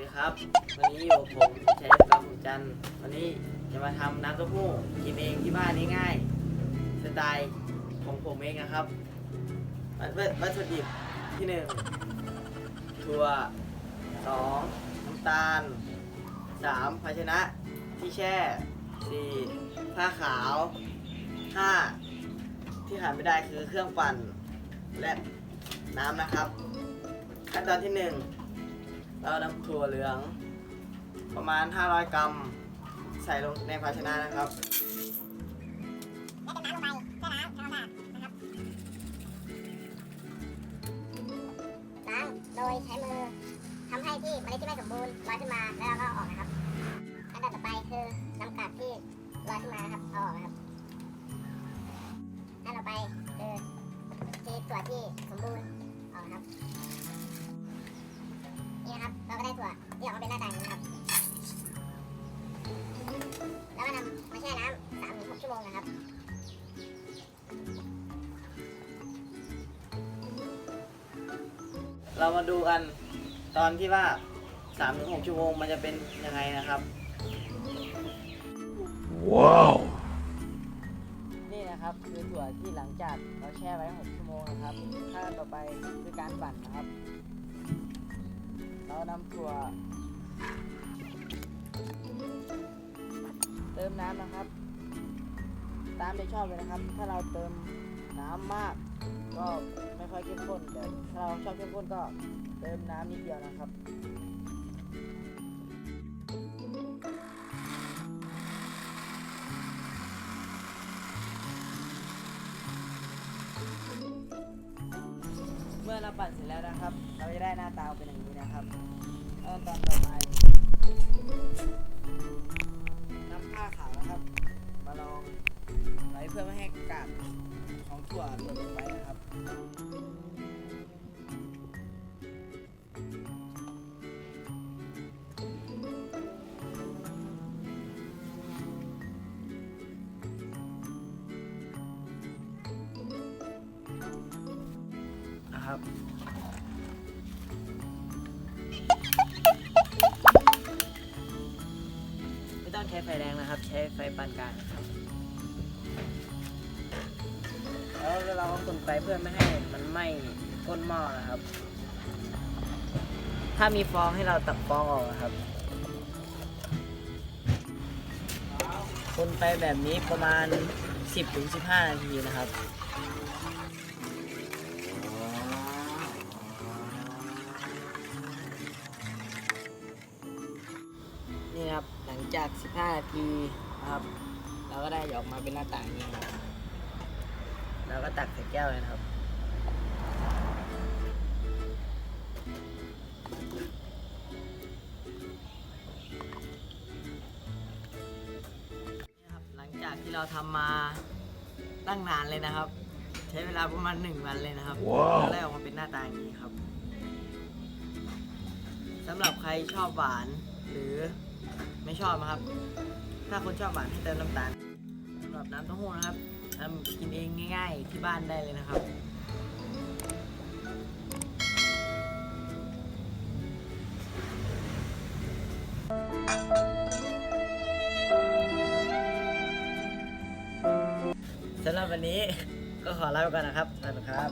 ดีครับ วันนี้อยู่ผมชัยกรรมจัน วันนี้จะมาทำน้ำเต้าหู้กินเองที่บ้านง่ายๆสไตล์ของผมเองนะครับวัตวัตถุดิบที่หนึ่งถั่วสองน้ำตาลสามภาชนะที่แช่สี่ผ้าขาวห้าที่ขาดไม่ได้คือเครื่องปั่นและน้ำนะครับ ขั้นตอนที่หนึ่ง เรานำถั่วเหลือง ประมาณ 500 กรัม ใส่ลงในภาชนะนะครับล้างโดยใช้มือทำให้ที่เมล็ดที่ไม่สมบูรณ์ลอยขึ้นมาแล้วเราก็เอาออกนะครับขั้นตอนต่อไปคือน้ำกัดที่ลอยขึ้นมานะครับเอาออกนะครับขั้นต่อไปคือที่ถั่วที่สมบูรณ์ ถั่วที่ออกมาเป็นหน้าตาอย่างนี้นะครับ แล้วก็นำมาแช่น้ำสามถึงหกชั่วโมงนะครับเรามาดูกันตอนที่ว่า3-6ชั่วโมงมันจะเป็นยังไงนะครับ Wow. นี่นะครับคือถั่วที่หลังจากเราแช่ไว้ 6 ชั่วโมงนะครับขั้นต่อไปคือการปั่นนะครับ เรานำถั่ว เติมน้ำนะครับ ตามใจชอบเลยนะครับ ถ้าเราเติมน้ำมาก ก็ไม่ค่อยเข้มข้นแต่ถ้าเราชอบเข้มข้นก็เติมน้ำนิดเดียวนะครับเมื่อเราปั่นเสร็จแล้วนะครับ เราจะได้หน้าตาเป็นอย่างนี้ นะครับขั้นตอนต่อไปนำผ้าขาวนะครับ มาลองไว้เพื่อไม่ให้กากของถั่วหล่นลงไปนะครับนะครับ ไฟแรงนะครับ ใช้ไฟปานกลางครับแล้วเราก็คนไปเพื่อไม่ให้มันไหม้ก้นหม้อนะครับ ถ้ามีฟองให้เราตักฟองออกนะครับคนไปแบบนี้ประมาณ 10-15 นาทีนะครับ จาก 15 นาทีนะครับ เราก็ได้ออกมาเป็นหน้าต่างนี้นะครับเราก็ตักใส่แก้วเลยนะครับนี่ครับหลังจากที่เราทำมาตั้งนานเลยนะครับ ใช้เวลาประมาณหนึ่งวันเลยนะครับว้าวก็ได้ออกมาเป็นหน้าตาอย่างนี้ครับสำหรับใครชอบหวานหรือ ไม่ชอบนะครับ ถ้าคนชอบหวานให้เติมน้ำตาลสำหรับน้ำเต้าหู้นะครับทำกินเองง่าย ๆ ที่บ้านได้เลยนะครับสำหรับวันนี้ก็ขอลาไปก่อนนะครับสวัสดีครับ